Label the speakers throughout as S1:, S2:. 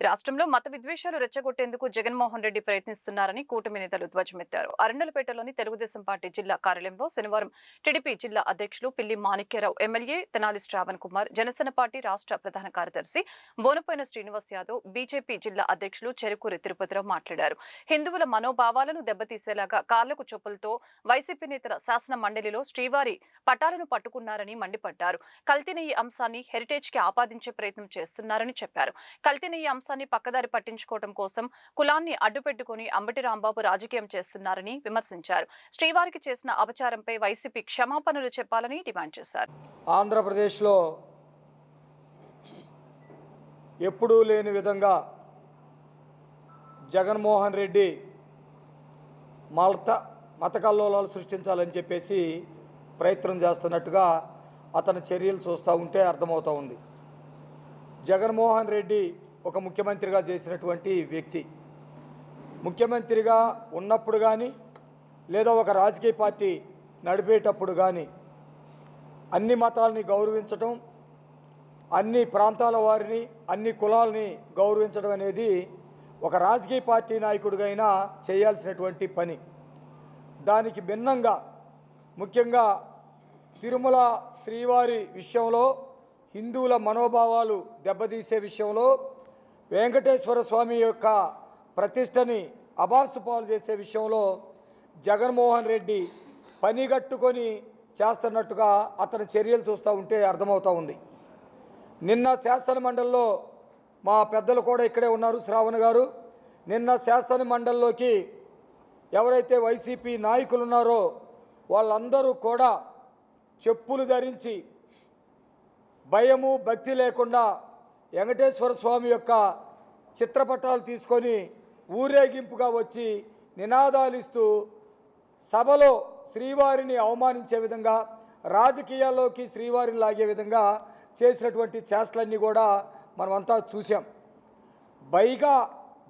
S1: రాష్ట్రంలో మత విద్వేషాలు రెచ్చగొట్టేందుకు జగన్మోహన్ రెడ్డి ప్రయత్నిస్తున్నారని కూటమి నేతలు ధ్వజమెత్తారు. అరండలపేటలోని తెలుగుదేశం పార్టీ జిల్లా కార్యాలయంలో శనివారం టీడీపీ జిల్లా అధ్యక్షులు పిల్లి మాణిక్యరావు ఎమ్మెల్యే తెనాలి శ్రావణ్ కుమార్ జనసేన పార్టీ రాష్ట్ర ప్రధాన కార్యదర్శి బోనపోయిన శ్రీనివాస్ యాదవ్ బీజేపీ జిల్లా అధ్యక్షులు చెరుకూరి తిరుపతిరావు మాట్లాడారు. హిందువుల మనోభావాలను దెబ్బతీసేలాగా కాళ్ళకు చొప్పులతో వైసీపీ నేతల శాసన మండలిలో శ్రీవారి పటాలను పట్టుకున్నారని మండిపడ్డారు. కల్తీనెయ్యి అంశాన్ని హెరిటేజ్కి ఆపాదించే ప్రయత్నం చేస్తున్నారని చెప్పారు. కల్తీనెయ్యి అంశాన్ని పక్కదారి పట్టించుకోవడం కోసం కులాన్ని అడ్డుపెట్టుకుని అంబటి రాంబాబు రాజకీయం చేస్తున్నారని విమర్శించారు. శ్రీవారికి చేసిన అపచారంపై వైసీపీ క్షమాపణలు చెప్పాలని డిమాండ్ చేశారు.
S2: ఆంధ్రప్రదేశ్లో ఎప్పుడూ లేని విధంగా జగన్మోహన్ రెడ్డి మత మత కల్లోలాలు సృష్టించాలని చెప్పేసి ప్రయత్నం చేస్తున్నట్టుగా అతని చర్యలు చూస్తూ ఉంటే అర్థమవుతూ ఉంది. జగన్మోహన్ రెడ్డి ఒక ముఖ్యమంత్రిగా చేసినటువంటి వ్యక్తి. ముఖ్యమంత్రిగా ఉన్నప్పుడు కానీ లేదా ఒక రాజకీయ పార్టీ నడిపేటప్పుడు కానీ అన్ని మతాలని గౌరవించటం అన్ని ప్రాంతాల వారిని అన్ని కులాలని గౌరవించడం అనేది ఒక రాజకీయ పార్టీ నాయకుడిగైనా చేయాల్సినటువంటి పని. దానికి భిన్నంగా ముఖ్యంగా తిరుమల శ్రీవారి విషయంలో హిందువుల మనోభావాలు దెబ్బతీసే విషయంలో వెంకటేశ్వర స్వామి యొక్క ప్రతిష్టని అబాసు పాలు చేసే విషయంలో జగన్మోహన్ రెడ్డి పనిగట్టుకొని చేస్తున్నట్టుగా అతని చర్యలు చూస్తూ ఉంటే అర్థమవుతూ ఉంది. నిన్న శాసన మండలిలో మా పెద్దలు కూడా ఇక్కడే ఉన్నారు శ్రావణ్ గారు. నిన్న శాసన మండలిలోకి ఎవరైతే వైసీపీ నాయకులు ఉన్నారో వాళ్ళందరూ కూడా చెప్పులు ధరించి భయము భక్తి లేకుండా వెంకటేశ్వర స్వామి యొక్క చిత్రపటాలు తీసుకొని ఊరేగింపుగా వచ్చి నినాదాలు ఇస్తూ సభలో శ్రీవారిని అవమానించే విధంగా రాజకీయాల్లోకి శ్రీవారిని లాగే విధంగా చేసినటువంటి చేష్టలన్నీ కూడా మనమంతా చూసాం పైగా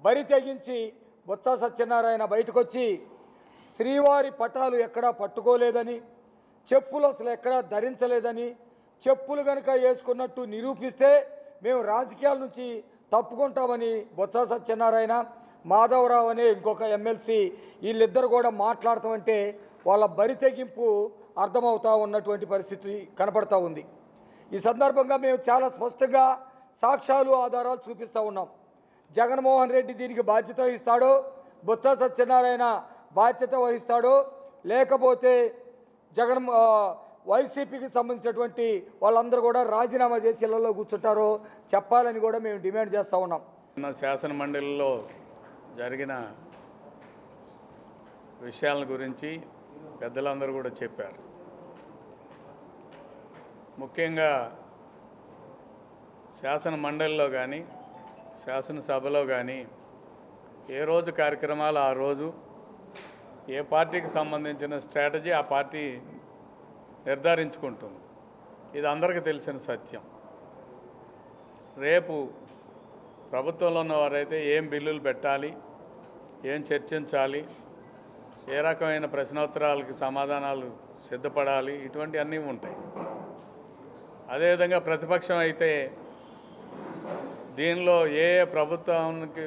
S2: బరి తెగించి బొత్స సత్యనారాయణ బయటకొచ్చి శ్రీవారి పటాలు ఎక్కడా పట్టుకోలేదని చెప్పులు అసలు ఎక్కడా ధరించలేదని చెప్పులు కనుక వేసుకున్నట్టు నిరూపిస్తే మేము రాజకీయాల నుంచి తప్పుకుంటామని బొత్స సత్యనారాయణ మాధవరావు అనే ఇంకొక ఎమ్మెల్సీ వీళ్ళిద్దరు కూడా మాట్లాడతామంటే వాళ్ళ బరి తెగింపు అర్థమవుతా ఉన్నటువంటి పరిస్థితి కనపడతా ఉంది. ఈ సందర్భంగా మేము చాలా స్పష్టంగా సాక్ష్యాలు ఆధారాలు చూపిస్తూ ఉన్నాం. జగన్మోహన్ రెడ్డి దీనికి బాధ్యత వహిస్తాడో బొత్స సత్యనారాయణ బాధ్యత వహిస్తాడో లేకపోతే జగన్ వైసీపీకి సంబంధించినటువంటి వాళ్ళందరూ కూడా రాజీనామా చేసి ఇళ్ళలో కూర్చుంటారో. చెప్పాలని కూడా మేము డిమాండ్ చేస్తూ ఉన్నాం.
S3: శాసన మండలిలో జరిగిన విషయాల గురించి పెద్దలందరూ కూడా చెప్పారు. ముఖ్యంగా శాసన మండలిలో కానీ శాసనసభలో కానీ ఏ రోజు కార్యక్రమాలు ఆ రోజు ఏ పార్టీకి సంబంధించిన స్ట్రాటజీ ఆ పార్టీ నిర్ధారించుకుంటుంది. ఇది అందరికీ తెలిసిన సత్యం. రేపు ప్రభుత్వంలో ఉన్నవారైతే ఏం బిల్లులు పెట్టాలి ఏం చర్చించాలి ఏ రకమైన ప్రశ్నోత్తరాలకి సమాధానాలు సిద్ధపడాలి ఇటువంటి అన్నీ ఉంటాయి అదేవిధంగా ప్రతిపక్షం అయితే దీనిలో ఏ ఏ ప్రభుత్వానికి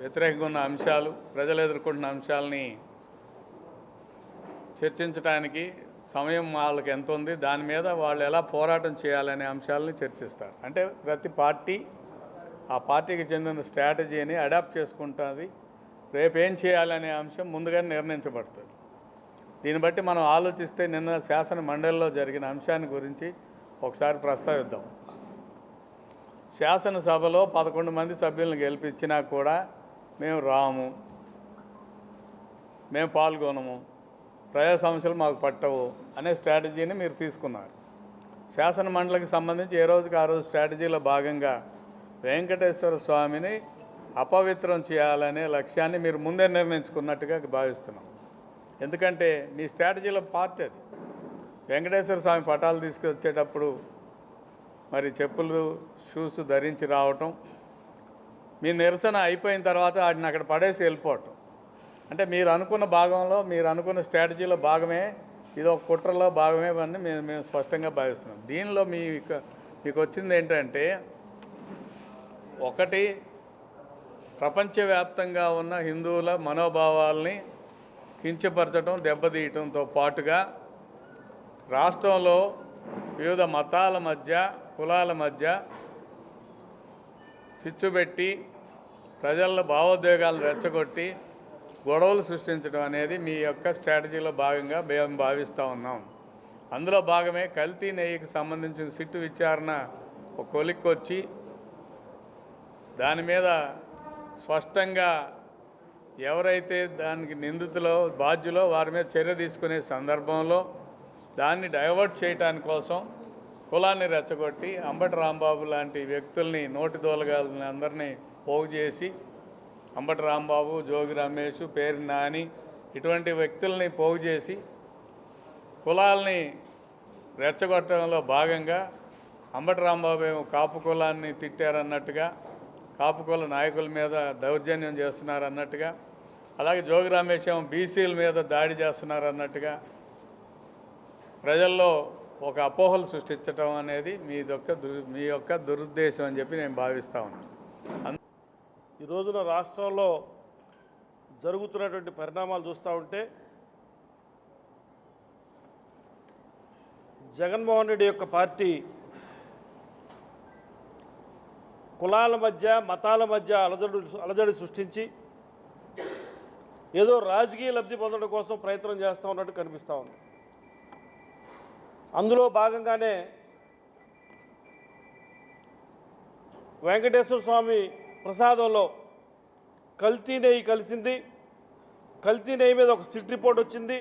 S3: వ్యతిరేకంగా ఉన్న అంశాలు ప్రజలు ఎదుర్కొంటున్న అంశాలని చర్చించడానికి సమయం వాళ్ళకి ఎంత ఉంది దాని మీద వాళ్ళు ఎలా పోరాటం చేయాలనే అంశాలని చర్చిస్తారు. అంటే ప్రతి పార్టీ ఆ పార్టీకి చెందిన స్ట్రాటజీని అడాప్ట్ చేసుకుంటుంది. రేపు ఏం చేయాలనే అంశం ముందుగానే నిర్ణయించబడుతుంది. దీన్ని బట్టి మనం ఆలోచిస్తే నిన్న శాసన మండలిలో జరిగిన అంశాన్ని గురించి ఒకసారి ప్రస్తావిద్దాం. శాసనసభలో పదకొండు మంది సభ్యులను గెలిపించినా కూడా మేము రాము మేము పాల్గొనము. ప్రజా సమస్యలు మాకు పట్టవు అనే స్ట్రాటజీని మీరు తీసుకున్నారు. శాసన మండలికి సంబంధించి ఏ రోజుకి ఆ రోజు స్ట్రాటజీలో భాగంగా వెంకటేశ్వర స్వామిని అపవిత్రం చేయాలనే లక్ష్యాన్ని మీరు ముందే నిర్ణయించుకున్నట్టుగా భావిస్తున్నాం. ఎందుకంటే మీ స్ట్రాటజీలో పార్ట్ అది. వెంకటేశ్వర స్వామి పటాలు తీసుకొచ్చేటప్పుడు మరి చెప్పులు షూస్ ధరించి రావటం మీ నిరసన అయిపోయిన తర్వాత వాటిని అక్కడ పడేసి వెళ్ళిపోవటం. అంటే మీరు అనుకున్న భాగంలో మీరు అనుకున్న స్ట్రాటజీలో భాగమే ఇది ఒక కుట్రలో భాగమే అని మేము మేము స్పష్టంగా భావిస్తున్నాం. దీనిలో మీ మీకు వచ్చింది ఏంటంటే ఒకటి ప్రపంచవ్యాప్తంగా ఉన్న హిందువుల మనోభావాల్ని కించపరచడం దెబ్బతీయటంతో పాటుగా రాష్ట్రంలో వివిధ మతాల మధ్య కులాల మధ్య చిచ్చుబెట్టి ప్రజల భావోద్వేగాలు రెచ్చగొట్టి గొడవలు సృష్టించడం అనేది మీ యొక్క స్ట్రాటజీలో భాగంగా మేము భావిస్తూ ఉన్నాం. అందులో భాగమే కల్తీ నెయ్యికి సంబంధించిన సిట్టు విచారణ ఒక కొలిక్కి వచ్చి దాని మీద స్పష్టంగా ఎవరైతే దానికి నిందితులో బాధ్యులో వారి మీద చర్య తీసుకునే సందర్భంలో దాన్ని డైవర్ట్ చేయటాని కోసం కులాన్ని రెచ్చగొట్టి అంబటి రాంబాబు లాంటి వ్యక్తుల్ని నోటి దోలగాలని అందరినీ పోగు చేసి అంబటి రాంబాబు జోగి రమేష్ పేరు నాని ఇటువంటి వ్యక్తుల్ని పోగు చేసి కులాల్ని రెచ్చగొట్టడంలో భాగంగా అంబటి రాంబాబు ఏమో కాపు కులాన్ని తిట్టారన్నట్టుగా కాపు కుల నాయకుల మీద దౌర్జన్యం చేస్తున్నారన్నట్టుగా అలాగే జోగి రమేష్ ఏమో బీసీల మీద దాడి చేస్తున్నారన్నట్టుగా ప్రజల్లో ఒక అపోహలు సృష్టించడం అనేది మీ యొక్క దు మీ యొక్క దురుద్దేశం అని చెప్పి నేను భావిస్తా ఉన్నాను.
S4: ఈ రోజున రాష్ట్రంలో జరుగుతున్నటువంటి పరిణామాలు చూస్తూ ఉంటే జగన్మోహన్ రెడ్డి యొక్క పార్టీ కులాల మధ్య మతాల మధ్య అలజడి అలజడి సృష్టించి ఏదో రాజకీయ లబ్ధి పొందడం కోసం ప్రయత్నం చేస్తూ ఉన్నట్టు కనిపిస్తూ ఉంది. అందులో భాగంగానే వెంకటేశ్వర స్వామి ప్రసాదంలో కల్తీ నెయ్యి కలిసింది. కల్తీ నెయ్యి మీద ఒక సిట్ రిపోర్ట్ వచ్చింది.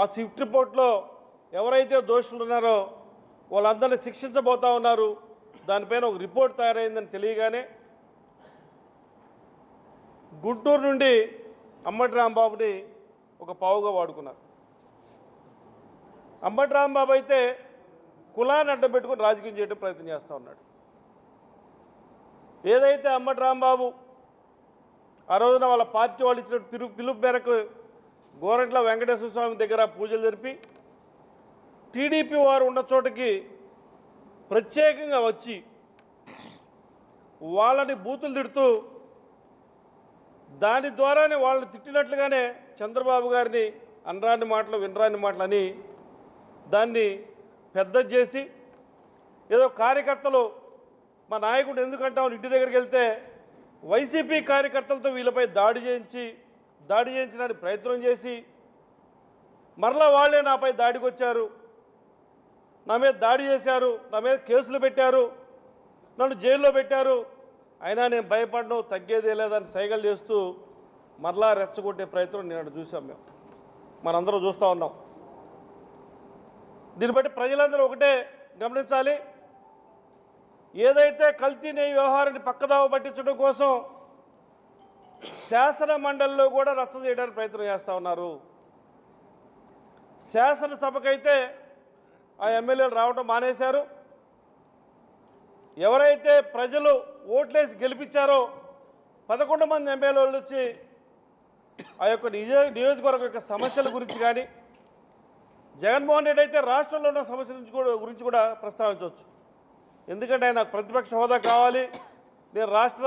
S4: ఆ సిట్ రిపోర్ట్లో ఎవరైతే దోషులు ఉన్నారో వాళ్ళందరినీ శిక్షించబోతా ఉన్నారు. దానిపైన ఒక రిపోర్ట్ తయారైందని తెలియగానే గుంటూరు నుండి అమ్మటి రాంబాబుని ఒక పావుగా వాడుకున్నారు. అంబటి రాంబాబు అయితే కులాన్ని అడ్డం పెట్టుకుని రాజకీయం చేయడం ప్రయత్నం చేస్తూ ఉన్నాడు. ఏదైతే అమ్మటి రాంబాబు ఆ రోజున వాళ్ళ పార్టీ వాళ్ళు ఇచ్చిన పిలు పిలుపు మేరకు గోరంట్ల వెంకటేశ్వర స్వామి దగ్గర పూజలు జరిపి టీడీపీ వారు ఉన్న చోటకి ప్రత్యేకంగా వచ్చి వాళ్ళని బూతులు తిడుతూ దాని ద్వారానే వాళ్ళని తిట్టినట్లుగానే చంద్రబాబు గారిని అనరాని మాటలు వినరాని మాటలని దాన్ని పెద్ద చేసి ఏదో కార్యకర్తలు మా నాయకుడు ఎందుకంటాం ఇంటి దగ్గరికి వెళ్తే వైసీపీ కార్యకర్తలతో వీళ్ళపై దాడి చేయించి దాడి చేయించడానికి ప్రయత్నం చేసి మరలా వాళ్ళే నాపై దాడికి వచ్చారు నా మీద దాడి చేశారు. నా మీద కేసులు పెట్టారు. నన్ను జైల్లో పెట్టారు. అయినా నేను భయపడను తగ్గేదే లేదని సైగలు చేస్తూ మరలా రెచ్చగొట్టే ప్రయత్నం నేను చూసాం మేము. మనందరం చూస్తూ ఉన్నాం. దీన్ని బట్టి ప్రజలందరూ ఒకటే గమనించాలి. ఏదైతే కల్తీ నెయ్యి వ్యవహారాన్ని పక్కదావ పట్టించడం కోసం శాసన మండలిలో కూడా రచ్చ చేయడానికి ప్రయత్నం చేస్తూ ఉన్నారు. శాసనసభకైతే ఆ ఎమ్మెల్యేలు రావడం మానేశారు. ఎవరైతే ప్రజలు ఓట్లేసి గెలిపించారో పదకొండు మంది ఎమ్మెల్యేలు వచ్చి ఆ యొక్క నిజ నియోజకవర్గం యొక్క సమస్యల గురించి కానీ జగన్మోహన్ రెడ్డి అయితే రాష్ట్రంలో ఉన్న సమస్యల గురించి కూడా ప్రస్తావించవచ్చు. ఎందుకంటే ఆయన నాకు ప్రతిపక్ష హోదా కావాలి. నేను రాష్ట్ర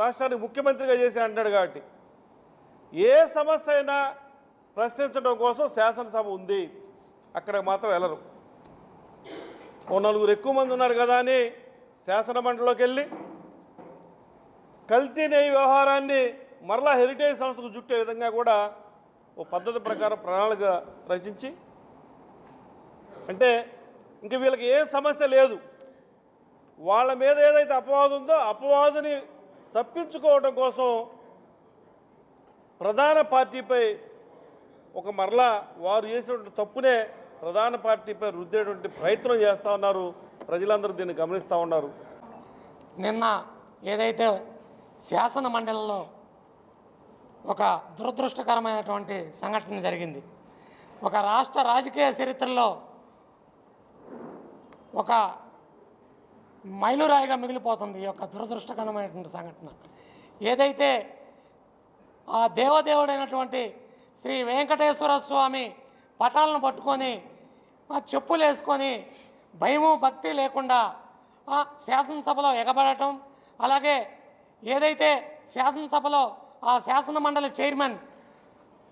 S4: రాష్ట్రాన్ని ముఖ్యమంత్రిగా చేసి అంటాడు కాబట్టి. ఏ సమస్య అయినా ప్రశ్నించడం కోసం శాసనసభ ఉంది. అక్కడ మాత్రం వెళ్ళరు. ఓ నలుగురు ఎక్కువ మంది ఉన్నారు కదా అని శాసనమండలిలోకి వెళ్ళి కల్తీ నెయ్యి వ్యవహారాన్ని మరలా హెరిటేజ్ సంస్థకు చుట్టే విధంగా కూడా ఓ పద్ధతి ప్రకారం ప్రణాళిక రచించి అంటే ఇంక వీళ్ళకి ఏ సమస్య లేదు. వాళ్ళ మీద ఏదైతే అపవాదు ఉందో అపవాదుని తప్పించుకోవడం కోసం ప్రధాన పార్టీపై ఒక మరలా వారు చేసినటువంటి తప్పునే ప్రధాన పార్టీపై రుద్దేటువంటి ప్రయత్నం చేస్తూ ఉన్నారు. ప్రజలందరూ దీన్ని గమనిస్తూ ఉన్నారు.
S5: నిన్న ఏదైతే శాసన మండలిలో ఒక దురదృష్టకరమైనటువంటి సంఘటన జరిగింది. ఒక రాష్ట్ర రాజకీయ చరిత్రలో ఒక మైలురాయిగా మిగిలిపోతుంది ఈ యొక్క దురదృష్టకరమైనటువంటి సంఘటన ఏదైతే ఆ దేవదేవుడైనటువంటి శ్రీ వెంకటేశ్వర స్వామి పటాలను పట్టుకొని ఆ చెప్పులు వేసుకొని భయము భక్తి లేకుండా ఆ శాసనసభలో ఎగబడటం అలాగే ఏదైతే శాసనసభలో ఆ శాసన మండలి చైర్మన్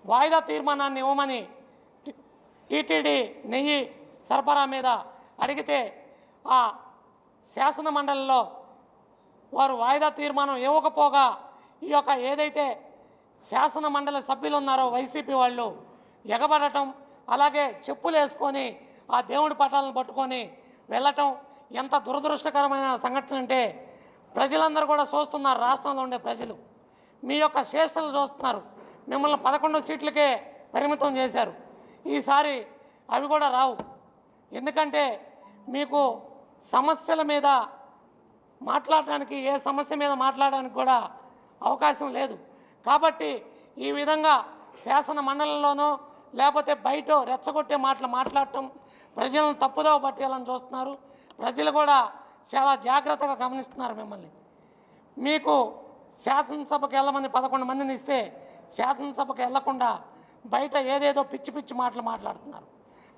S5: వాయిదా తీర్మానాన్ని ఇవ్వమని టీటీడీ నెయ్యి సరఫరా మీద అడిగితే ఆ శాసన మండలిలో వారు వాయిదా తీర్మానం ఇవ్వకపోగా ఈ యొక్క ఏదైతే శాసన మండలి సభ్యులు ఉన్నారో వైసీపీ వాళ్ళు ఎగబడటం అలాగే చెప్పులు వేసుకొని ఆ దేవుడి పటాలను పట్టుకొని వెళ్ళటం ఎంత దురదృష్టకరమైన సంఘటన అంటే ప్రజలందరూ కూడా చూస్తున్నారు రాష్ట్రంలో ఉండే ప్రజలు. మీ యొక్క చేష్టలు చూస్తున్నారు. మిమ్మల్ని పదకొండు సీట్లకే పరిమితం చేశారు. ఈసారి అవి కూడా రావు. ఎందుకంటే మీకు సమస్యల మీద మాట్లాడడానికి ఏ సమస్య మీద మాట్లాడడానికి కూడా అవకాశం లేదు. కాబట్టి ఈ విధంగా శాసన మండలిలోనో లేకపోతే బయట రెచ్చగొట్టే మాటలు మాట్లాడటం ప్రజలను తప్పుదోవ పట్టేయాలని చూస్తున్నారు. ప్రజలు కూడా చాలా జాగ్రత్తగా గమనిస్తున్నారు మిమ్మల్ని. మీకు శాసనసభకు వెళ్ళమని పదకొండు మందిని ఇస్తే శాసనసభకు వెళ్ళకుండా బయట ఏదేదో పిచ్చి పిచ్చి మాటలు మాట్లాడుతున్నారు.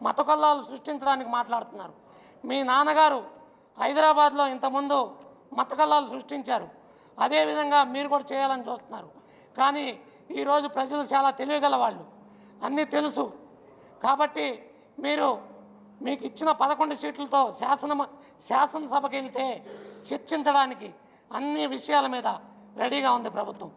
S5: మతకొల్లాలు సృష్టించడానికి మాట్లాడుతున్నారు. మీ నాన్నగారు హైదరాబాద్లో ఇంతకుముందు మతకల్లాలు సృష్టించారు. అదేవిధంగా మీరు కూడా చేయాలని చూస్తున్నారు. కానీ ఈరోజు ప్రజలు చాలా తెలివిగల వాళ్ళు. అన్నీ తెలుసు. కాబట్టి మీరు మీకు ఇచ్చిన పదకొండు సీట్లతో శాసన శాసనసభకి వెళ్తే చర్చించడానికి అన్ని విషయాల మీద రెడీగా ఉంది ప్రభుత్వం.